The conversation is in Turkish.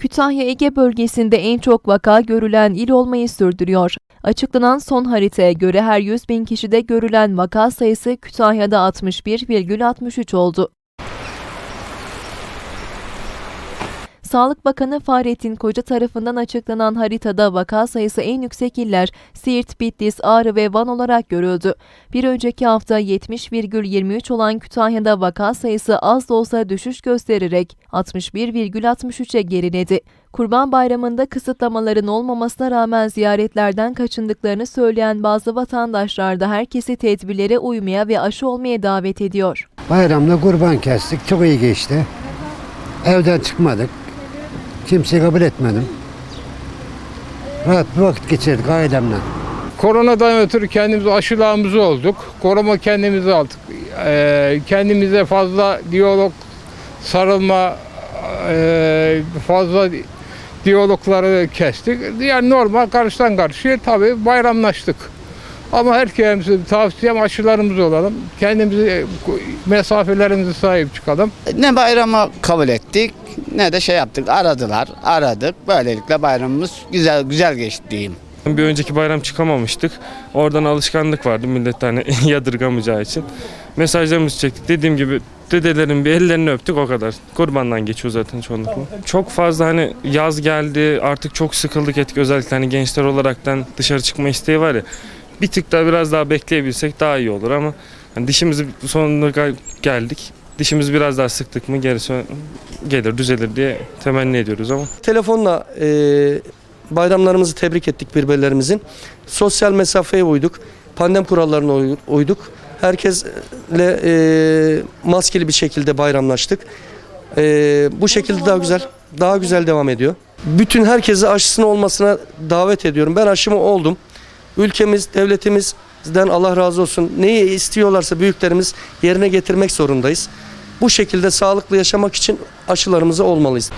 Kütahya Ege bölgesinde en çok vaka görülen il olmayı sürdürüyor. Açıklanan son haritaya göre her 100 bin kişide görülen vaka sayısı Kütahya'da 61,63 oldu. Sağlık Bakanı Fahrettin Koca tarafından açıklanan haritada vaka sayısı en yüksek iller Siirt, Bitlis, Ağrı ve Van olarak görüldü. Bir önceki hafta 70,23 olan Kütahya'da vaka sayısı az da olsa düşüş göstererek 61,63'e geriledi. Kurban Bayramı'nda kısıtlamaların olmamasına rağmen ziyaretlerden kaçındıklarını söyleyen bazı vatandaşlar da herkesi tedbirlere uymaya ve aşı olmaya davet ediyor. Bayramda kurban kestik. Çok iyi geçti. Evden çıkmadık. Kimseyi kabul etmedim. Rahat bir vakit geçirdik ailemle. Koronadan ötürü kendimiz aşılamızı olduk. Koruma kendimizi aldık. Ee, kendimize fazla diyalog sarılma e, fazla diyalogları kestik. Yani normal karşıdan karşıya tabii bayramlaştık. Ama herkese tavsiyem aşılarımız olalım. Kendimizi mesafelerimizi sahip çıkalım. Ne bayramı kabul ettik ne de şey yaptık. Aradılar, aradık. Böylelikle bayramımız güzel güzel geçti diyeyim. Bir önceki bayram çıkamamıştık. Oradan alışkanlık vardı millet hani yadırgamayacağı için. Mesajlarımızı çektik. Dediğim gibi dedelerin bir ellerini öptük o kadar. Kurbandan geçiyor zaten çoğunlukla. Çok fazla hani yaz geldi artık çok sıkıldık ettik özellikle hani gençler olaraktan dışarı çıkma isteği var ya. Bir tık daha biraz daha bekleyebilsek daha iyi olur ama hani dişimizi sonuna gel- geldik. Dişimizi biraz daha sıktık mı gerisi gelir düzelir diye temenni ediyoruz ama. Telefonla e, bayramlarımızı tebrik ettik birbirlerimizin. Sosyal mesafeye uyduk. Pandem kurallarına uy- uyduk. Herkesle e, maskeli bir şekilde bayramlaştık. E, bu şekilde daha güzel, daha güzel devam ediyor. Bütün herkesi aşısının olmasına davet ediyorum. Ben aşımı oldum. Ülkemiz, devletimizden Allah razı olsun. Neyi istiyorlarsa büyüklerimiz yerine getirmek zorundayız. Bu şekilde sağlıklı yaşamak için aşılarımızı olmalıyız.